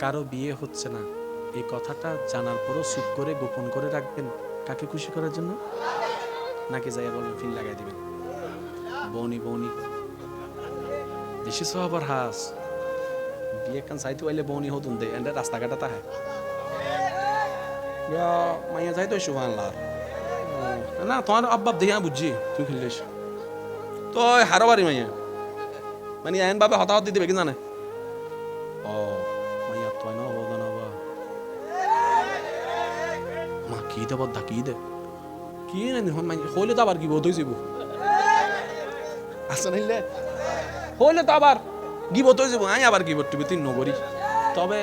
কারও বিয়ে হচ্ছে না। এই কথাটা জানার পরও চুপ করে গোপন করে রাখবেন কাকে খুশি করার জন্য? নাকি যাইয়া বলবেন ফিল লাগাই দিবেন। বনি বনি। দেশি সবার হাস। বিয়ে কান চাইতে পাইলে বনি হতুন দে এন্ডে রাস্তাঘাটে তাহে ইয়া, মাইয়া যাই তো সুবান লার না, তোমার আব্বাব দেখে বুঝছি, তুই খেলিস। তো হারবারি মাইয়া। মানে এন বাবে হতাহত দিতে কি জানে? ও কি দে কি দে? কি না হইলে তো আবার কি বোধ হয়ে যাব নাইলে? হইলে তো আবার গিবত হয়ে যাব আমি আবার গিবত টিবি তুই নগরী তবে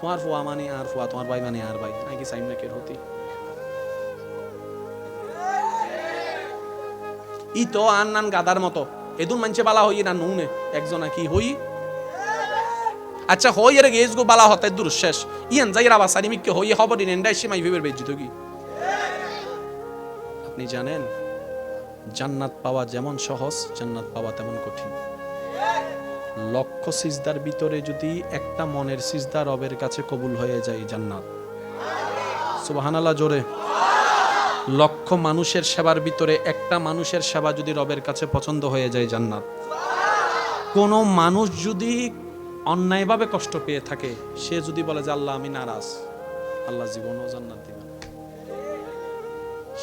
তোমার ফুয়া মানে আর ফুয়া তোমার ভাই মানে আর ভাই। নাকি সাইম না কের হতি? ই তো আন নান গাদার মতো। এদুন মানছে বালা হই না নুনে। একজন কি হই? আচ্ছা হই এর গেজ গো বালা হতে দূর শেষ। ইয়ান যাই রাবা সারি মিকে হই খবর দিন এন্ডাই সীমাই ভেবে বেজিত কি? আপনি জানেন, জান্নাত পাওয়া যেমন সহজ, জান্নাত পাওয়া তেমন কঠিন। লক্ষ সিজদার ভিতরে যদি একটা মনের সিজদা রবের কাছে কবুল হয়ে যায় জান্নাত। সুবহানাল্লাহ, জোরে। লক্ষ মানুষের সেবার ভিতরে একটা মানুষের সেবা যদি রবের কাছে পছন্দ হয়ে যায় জান্নাত। কোন মানুষ যদি অন্যায়ভাবে কষ্ট পেয়ে থাকে, সে যদি বলে যে, আল্লাহ, আমি নারাজ। আল্লাহ জীবনও জান্নাত দিবেন।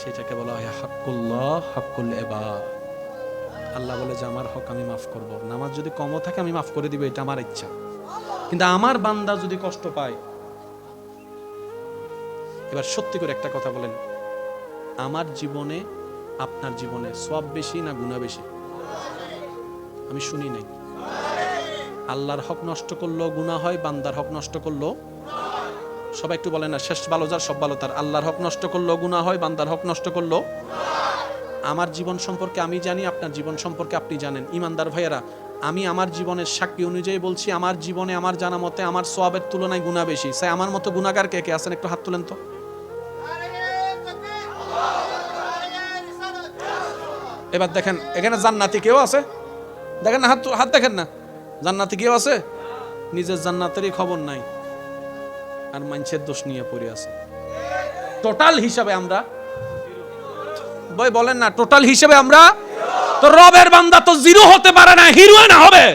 সেটাকে বলা হয় হাক্কুল্লাহ, হাক্কুল এবার আল্লাহ বলে যে, আমার হক আমি মাফ করব। নামাজ যদি কমও থাকে, আমি মাফ করে দিব, এটা আমার ইচ্ছা। কিন্তু আমার বান্দা যদি কষ্ট পায় এবার সত্যি করে একটা কথা বলেন। আমার জীবনে, আপনার জীবনে সব বেশি না গুণা বেশি? আমি শুনি নাই। আল্লাহর হক নষ্ট করল গুণা হয়, বান্দার হক নষ্ট করল সবাই একটু বলেন না, শেষ ভালো যার, সব ভালো তার। আল্লাহর হক নষ্ট করল গুণা হয়, বান্দার হক নষ্ট করল। আমার জীবন সম্পর্কে আমি জানি, আপনার জীবন সম্পর্কে আপনি জানেন। ইমানদার ভাইয়েরা, আমি আমার জীবনের সাক্ষী অনুযায়ী বলছি, আমার জীবনে আমার জানা মতে আমার সোয়াবের তুলনায় গুণা বেশি। স্যার, আমার মতো গুণাগার কে কে আছেন একটু হাত তুলেন তো। এবার দেখেন, এখানে জান্নাতি কেউ আছে? দেখেন না, হাত হাত দেখেন না। জান্নাতি কেউ আছে? নিজের জান্নাতেরই খবর নাই। আর মানুষের দোষ নিয়ে পড়ে আছে। টোটাল হিসাবে আমরা বই বলেন না টোটাল হিসেবে আমরা তো রবের বান্দা তো জিরো হতে পারে না হিরো না হবে।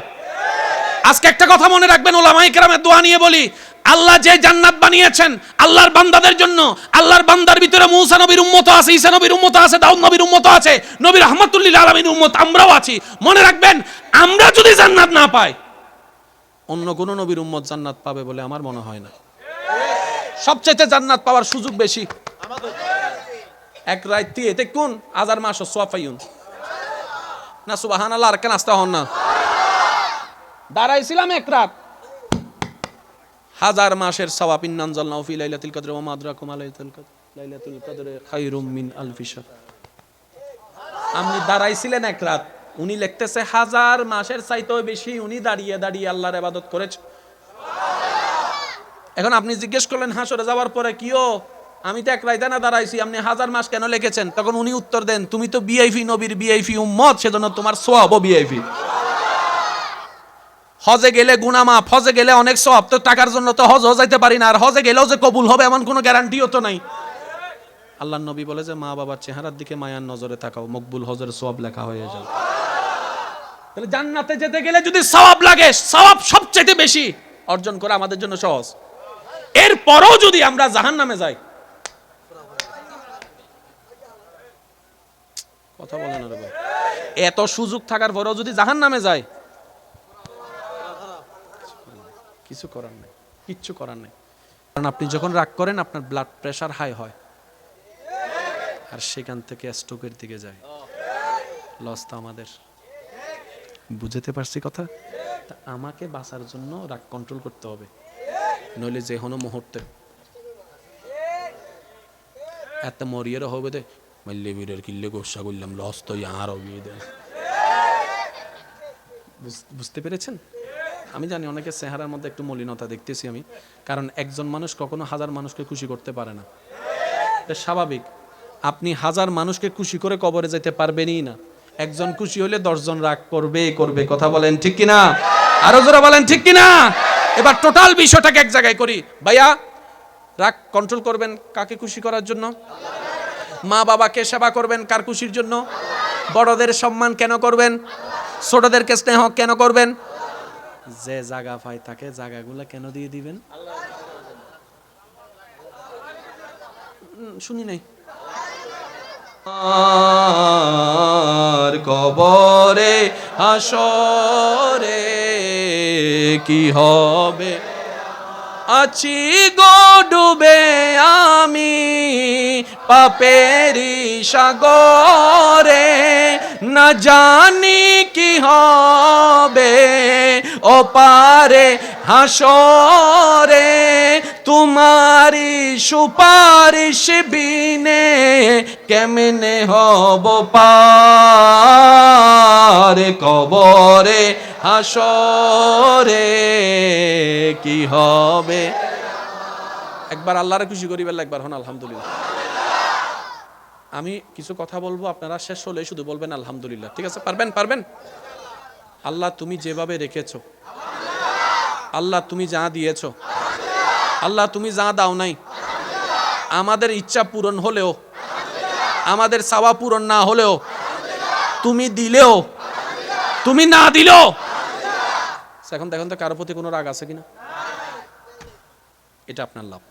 আজকে একটা কথা মনে রাখবেন ওলামাই কেরামের দোয়া নিয়ে বলি। আল্লাহ যে জান্নাত বানিয়েছেন, আল্লাহর বান্দাদের জন্য, আল্লাহর বান্দার ভিতরে মূসা নবীর উম্মত আছে, ঈসা নবীর উম্মত আছে, দাউদ নবীর উম্মত আছে নবী রহমাতুল্লিল আলামিন উম্মত, আমরাও আছি। মনে রাখবেন, আমরা যদি জান্নাত না পাই, অন্য কোন নবীর উম্মত জান্নাত পাবে বলে আমার মনে হয় না। সবচেয়ে জান্নাত পাওয়ার সুযোগ বেশি। এক রাইতি এতে কোন আজার মাস সোয়াফাইউন না সুবাহান আল্লাহ আর কেন আসতে হন না? দাঁড়াইছিলাম এক রাত। হাজার মাসের সওয়াব ইন্নানজাল নাউফি লাইলাতুল কদর ওয়া মাদরাকুম আলাইলাতুল কদর লাইলাতুল কদর খায়রুম মিন আলফি শাহর। আপনি দাঁড়াইছিলেন এক রাত। উনি লিখতেছে, হাজার মাসের চাইতেও বেশি উনি দাঁড়িয়ে দাঁড়িয়ে আল্লাহর ইবাদত করেছে এখন আপনি জিজ্ঞেস করলেন হাসরে যাওয়ার পরে কিও? আমি তো এক রাইতে না দাঁড়াইছি, আপনি হাজার মাস কেন লিখেছেন তখন উনি উত্তর দেন, তুমি তো বিআইফি নবীর বিআইফি উম্মত, সেজন্য তোমার সোয়াবও বিআইফি হজে গেলে গুনামাফ হজে গেলে অনেক সব তো টাকার জন্য তো হজ যাইতে পারি না, আর হজে গেলেও যে কবুল হবে এমন কোনো গ্যারান্টিও তো নাই। আল্লাহ নবী বলে যে, মা বাবার চেহারার দিকে মায়ার নজরে তাকাও, মকবুল হজের সওয়াব লেখা হয়ে যাবে তাহলে জান্নাতে যেতে গেলে যদি সওয়াব লাগে, সওয়াব সবচেয়ে বেশি অর্জন করা আমাদের জন্য সহজ। এরপরও যদি আমরা জাহান নামে যাই। কথা বলেন এত সুযোগ থাকার পরেও যদি জাহান নামে যায় কিছু করার নেই, কিচ্ছু করার নেই। কারণ আপনি যখন রাগ করেন, আপনার ব্লাড প্রেশার হাই হয়। আর সেখান থেকে স্ট্রোকের দিকে যায়। লস তো আমাদের। বুঝতে পারছি কথা? তা আমাকে বাঁচার জন্য রাগ কন্ট্রোল করতে হবে। নইলে যে কোনো মুহূর্তে। এত মরিয়েরও হবে দে। মাল্লে বীরের কিল্লে গোসা করলাম লস তো আর হবে দে। বুঝতে পেরেছেন? আমি জানি অনেকের চেহারার মধ্যে একটু মলিনতা দেখতেছি আমি, কারণ একজন মানুষ কখনো হাজার মানুষকে খুশি করতে পারে না। স্বাভাবিক। আপনি হাজার মানুষকে খুশি করে কবরে যেতে পারবেনই না। একজন খুশি হলে দশজন রাগ করবে করবে। কথা বলেন ঠিক কিনা? আরও জোরা বলেন ঠিক কিনা? এবার টোটাল বিষয়টাকে এক জায়গায় করি। ভাইয়া, রাগ কন্ট্রোল করবেন কাকে খুশি করার জন্য? মা বাবাকে সেবা করবেন কার খুশির জন্য? বড়দের সম্মান কেন করবেন? ছোটদেরকে স্নেহ কেন করবেন? যে জায়গা পায় তাকে জায়গাগুলো কেন দিয়ে দিবেন? শুনি নাই। কবরে হাসরে কি হবে? আছি গো ডুবে আমি পাপেরি সাগরে। না জানি কি হবে, ও পারে হাসরে। তোমারি সুপারিশ বিনে কেমনে হব পার কবরে, হাসরে কি হবে? একবার আল্লাহরে খুশি করি বেলা একবার হন, আলহামদুলিল্লাহ। আমি কিছু কথা বলব, আপনারা শেষ হলে শুধু বলবেন আলহামদুলিল্লাহ। ঠিক আছে? পারবেন? পারবেন? আল্লাহ তুমি যেভাবে রেখেছো, আল্লাহ তুমি যা দিয়েছ আল্লাহ, তুমি যা দাও নাই, আমাদের ইচ্ছা পূরণ হলেও, আমাদের সাওয়া পূরণ না হলেও, তুমি দিলেও, তুমি না দিলেও। এখন দেখুন তো কারও প্রতি কোনো রাগ আছে কিনা? এটা আপনার লাভ।